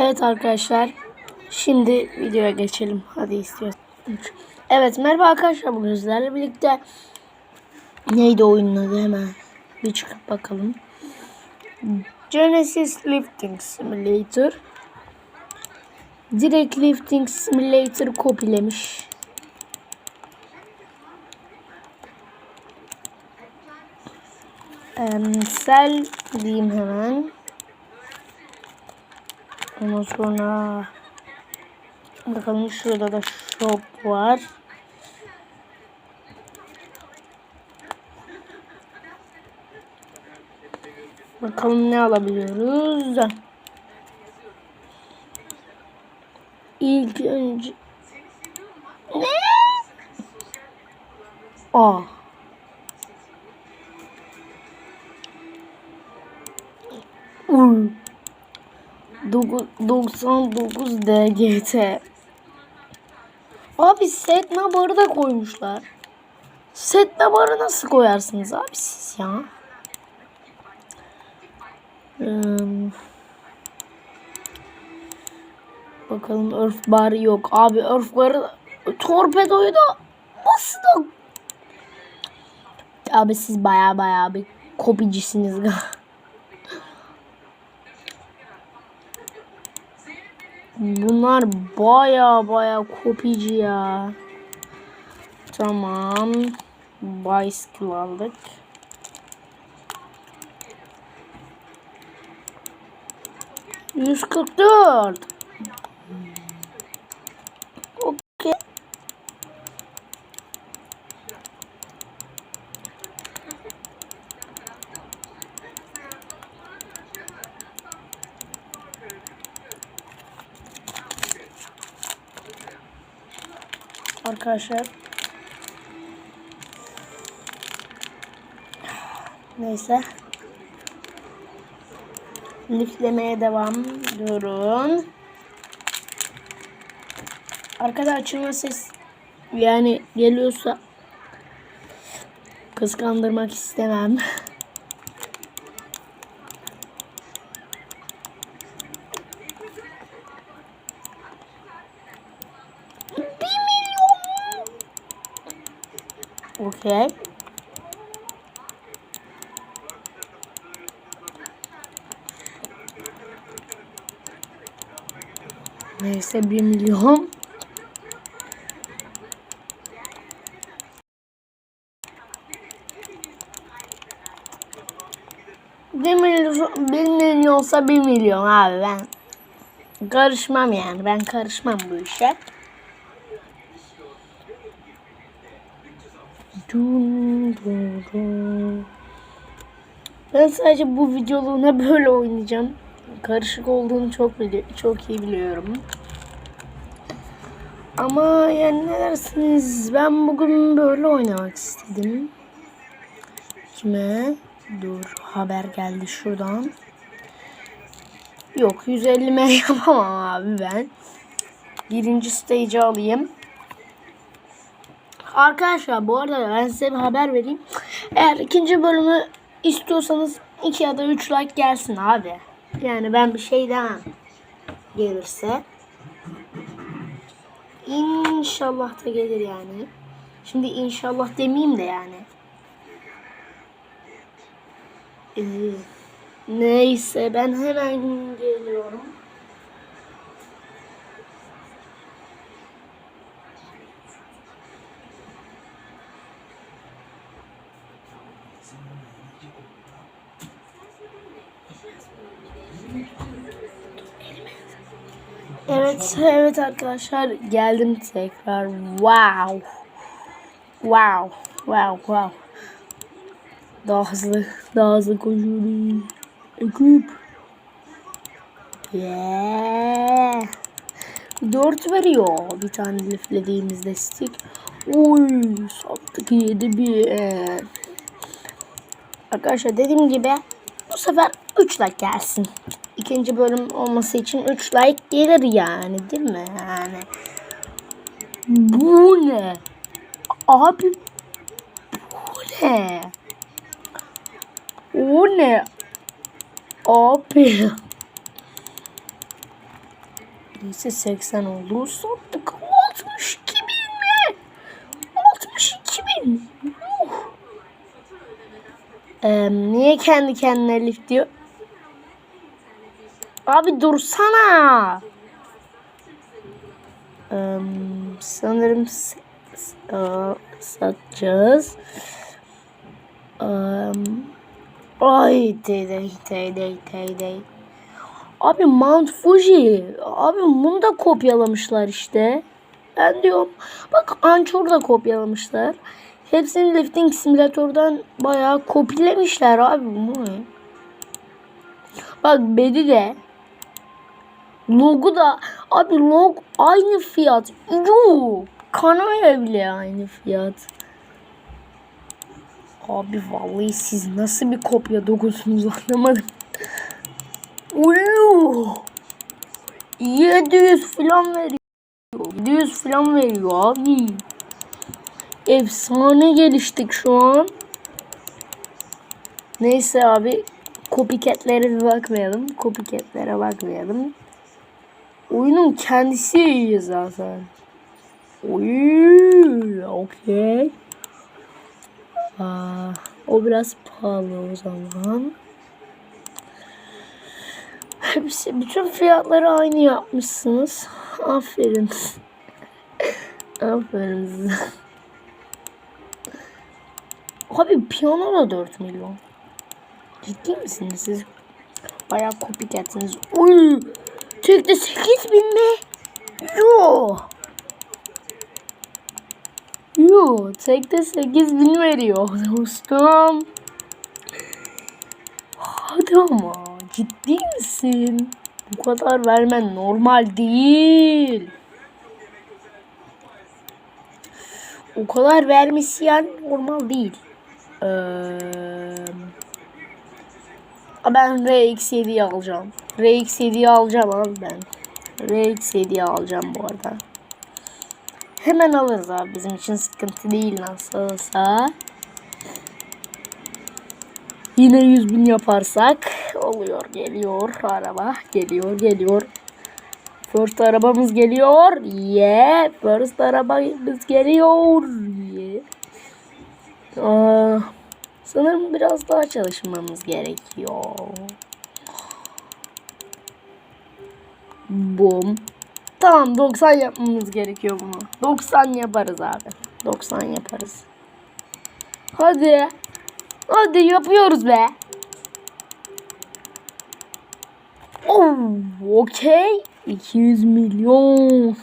Evet arkadaşlar. Şimdi videoya geçelim. Hadi istiyorsan. Evet merhaba arkadaşlar. Bugün sizlerle birlikte neydi oyunun adı hemen bir çıkıp bakalım. Genesis Lifting Simulator. Direkt Lifting Simulator kopyalemiş. Em, sel diyeyim hemen. Ondan sonra bakalım şurada da shop var. Bakalım ne alabiliyoruz. İlk önce ne? Aa. Uy. 99 DGT. Abi set barı da koymuşlar. Set barı nasıl koyarsınız abi siz ya? Hmm. Bakalım örf barı yok. Abi örf barı torpedoyu da nasıl da Abi siz baya baya bir kopicisiniz galiba. Bunlar baya baya kopici ya. Tamam. Bicycle aldık. Yüz kırk dört. Okey. Arkadaşlar. Neyse. Liflemeye devam. Durun. Arkada açılma ses yani geliyorsa kıskandırmak istemem. Okey. Neyse 1 milyon. Bir milyon, bir milyonsa bir milyon abi ben karışmam yani ben karışmam bu işe. Ben sadece bu videoluğuna böyle oynayacağım. Karışık olduğunu çok bili çok iyi biliyorum. Ama yani ne dersiniz? Ben bugün böyle oynamak istedim. Kime? Dur haber geldi şuradan. Yok 150 M yapamam abi ben. Birinci stage'i alayım. Arkadaşlar bu arada ben size bir haber vereyim. Eğer ikinci bölümü istiyorsanız 2 ya da 3 like gelsin abi. Yani ben bir şey demem. Gelirse. İnşallah da gelir yani. Şimdi inşallah demeyeyim de yani. Ee, neyse ben hemen geliyorum. Evet, evet arkadaşlar geldim tekrar. Wow. Wow. Wow, wow. Daha hızlı, daha hızlı koşuyoruz. Ekip. Yeah. 4 veriyor bir tane liflediğimiz destek. Oy, sattık 7 bir. Arkadaşlar dediğim gibi bu sefer 3 like gelsin. İkinci bölüm olması için 3 like gelir yani değil mi? Yani bu ne? Abi bu ne? O ne? Abi Neyse 80 oldu. Sattık. 62 bin mi? 62 bin. Yuh. Ee, niye kendi kendine lift diyor? Abi dursana. Ee, sanırım aa, satacağız. Ee, ay teyze teyze teyze. Abi Mount Fuji. Abi bunu da kopyalamışlar işte. Ben diyorum. Bak Anchor'u da kopyalamışlar. Hepsini Lifting Simulator'dan bayağı kopyalamışlar abi bu ne? Bak bedi de. Logo da. Abi log aynı fiyat. Yok. Kanaya bile aynı fiyat. Abi vallahi siz nasıl bir kopya dokusunuz anlamadım. Uyuh. 700 falan veriyor. 700 falan veriyor abi. Efsane geliştik şu an. Neyse abi. Copycatlere bir bakmayalım. Copycatlere bakmayalım. Oyunun kendisi iyi zaten. Oy, okey. Aa, o biraz pahalı o zaman. Hepsi, bütün fiyatları aynı yapmışsınız. Aferin. Aferin size. Abi piyano da 4 milyon. Ciddi misiniz siz? Bayağı copycatsiniz. Oy! Tekte 8 bin mi? Yo! Yo! Tekte 8 bin veriyor dostum. Hadi ama ciddi misin? Bu kadar vermen normal değil. O kadar vermesi yani normal değil. Ee, ben RX7'yi alacağım. RX7'yi alacağım abi ben. RX7'yi alacağım bu arada. Hemen alırız abi bizim için sıkıntı değil nasıl olsa. Yine 100 bin yaparsak oluyor geliyor araba geliyor geliyor. First arabamız geliyor. Yeah. First arabamız geliyor. Yeah. Aa, sanırım biraz daha çalışmamız gerekiyor. Bum. Tamam 90 yapmamız gerekiyor bunu. 90 yaparız abi. 90 yaparız. Hadi. Hadi yapıyoruz be. Oh, okey. 200 milyon.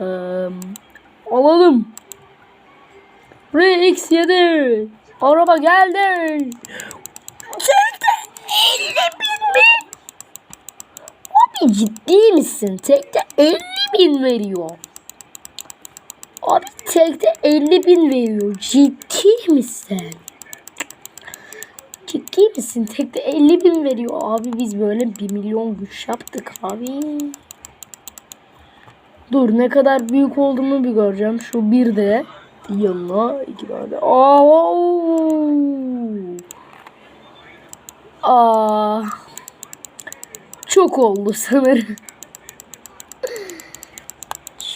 Eee, alalım. RX7. Araba geldi. Tekte 50 bin mi? Abi ciddi misin? Tekte 50 bin veriyor. Abi tekte 50 bin veriyor. Ciddi misin? Ciddi misin? Tekte 50 bin veriyor. Abi biz böyle 1 milyon güç yaptık abi. Dur ne kadar büyük olduğumu bir göreceğim. Şu bir de yanına iki tane. Aa, Aa, çok oldu sanırım.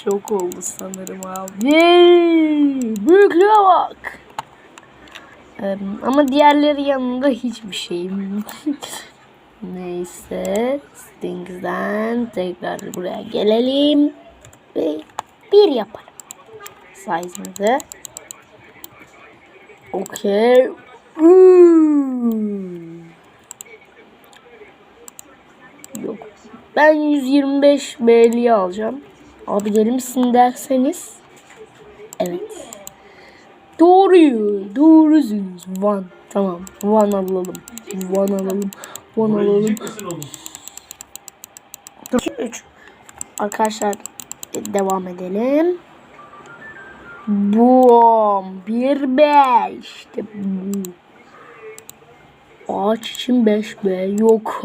Çok oldu sanırım abi. Büyüklüğe bak. Ee, ama diğerleri yanında hiçbir şeyim. Neyse. Stings'den tekrar buraya gelelim. Ve bir yapalım. Size'ımızı. Okey. Hmm. Yok. Ben 125 BL'yi alacağım. Abi deli misin derseniz. Evet. Doğruyu. Doğrusunuz. Van. Tamam. Van alalım. Van alalım. Van alalım. Dur. 3. Arkadaşlar e, devam edelim. Boom. Bir beş. İşte bu. Ağaç için 5 be. Yok.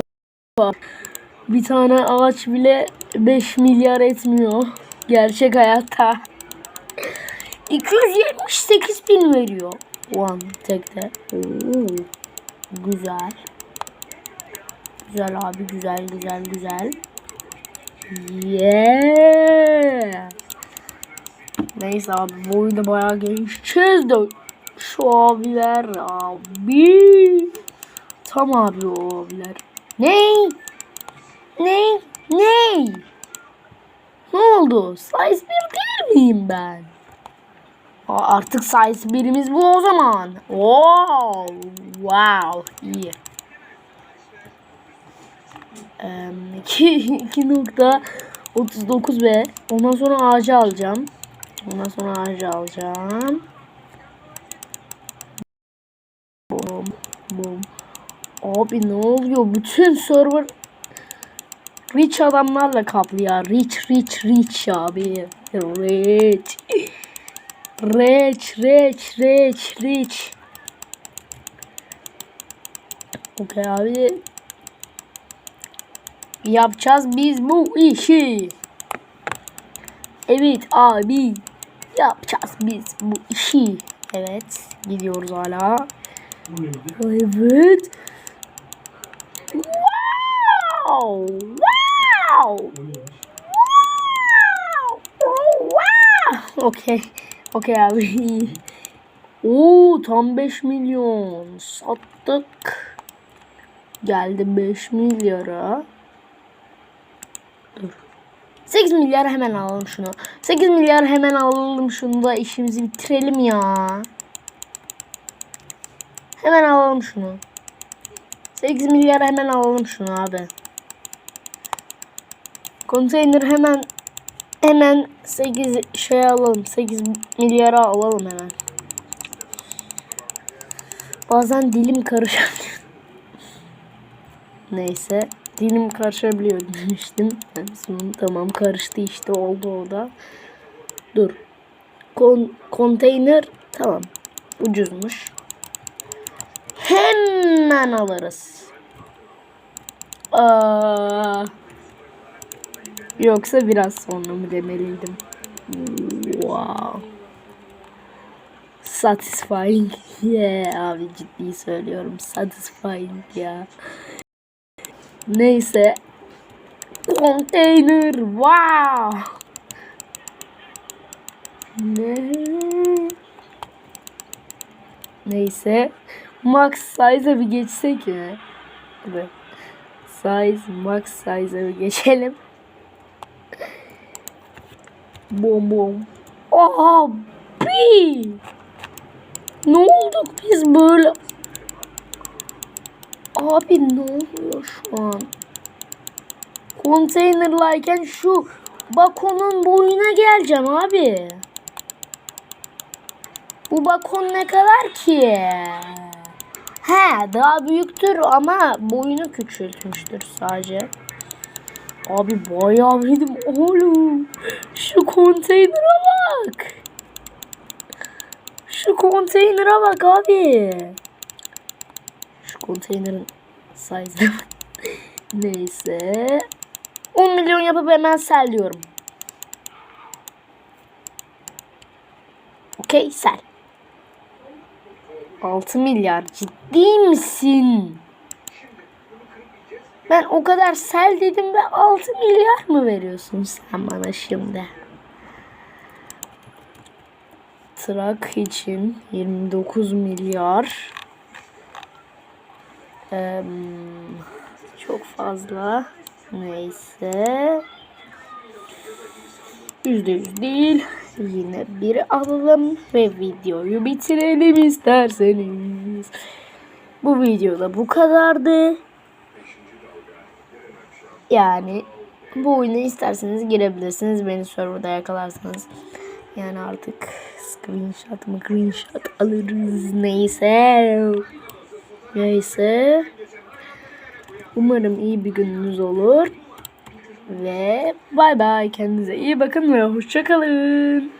Bir tane ağaç bile 5 milyar etmiyor. Gerçek hayatta. 278 bin veriyor. One tekte. Güzel. Güzel abi güzel güzel güzel. Yeah. Neyse abi bu oyunda bayağı geçeceğiz de şu abiler abi. Tam abi o abiler. Ney? Ney? Ney? Ne oldu? Size 1 değil miyim ben? Aa, artık size birimiz bu o zaman. Oo, wow, iyi. Eee, 2.39 ve ondan sonra ağacı alacağım. Ondan sonra ağacı alacağım. Bum, bum. Abi ne oluyor? Bütün server rich adamlarla kaplı ya. Rich, rich, rich abi. Rich. Rich, rich, rich, rich. Okey abi. Yapacağız biz bu işi. Evet abi. Yapacağız biz bu işi. Evet. Gidiyoruz hala. Evet. Wow. Wow. Wow. Okey. Okey abi. Oo tam 5 milyon. Sattık. Geldi 5 milyara. Dur. 8 milyar hemen alalım şunu. 8 milyar hemen alalım şunu da işimizi bitirelim ya. Hemen alalım şunu. 8 milyar hemen alalım şunu abi. Konteyner hemen hemen 8 şey alalım. 8 milyara alalım hemen. Bazen dilim karışabiliyor. Neyse. Dilim karışabiliyor demiştim. Tamam karıştı işte oldu o da. Dur. Kon konteyner tamam. Ucuzmuş. Hemen alırız. Aa, yoksa biraz sonra mı demeliydim? Wow. Satisfying. Yeah abi ciddi söylüyorum. Satisfying ya. Neyse. Konteyner. Wow. Ne? Neyse. Max size'a bir geçsek ya. Size, max size'a bir geçelim. Bom bom. Abi. Ne olduk biz böyle? Abi ne oluyor şu an? Konteynerlayken şu bakonun boyuna geleceğim abi. Bu bakon ne kadar ki? He daha büyüktür ama boyunu küçültmüştür sadece. Abi bayağı dedim oğlum. Şu konteynere bak. Şu konteynere bak abi. Şu konteynerin size'ı. Neyse. 10 milyon yapıp hemen sel diyorum. Okey sel. 6 milyar ciddi misin? Ben o kadar sel dedim ve 6 milyar mı veriyorsun sen bana şimdi? Trak için 29 milyar. Ee, çok fazla. Neyse. Yüzde yüz değil. Yine bir alalım ve videoyu bitirelim isterseniz. Bu videoda bu kadardı. Yani bu oyuna isterseniz girebilirsiniz. Beni serverda yakalarsınız. Yani artık screenshot mı screenshot alırız. Neyse. Neyse. Umarım iyi bir gününüz olur. Ve bay bay kendinize iyi bakın ve hoşçakalın.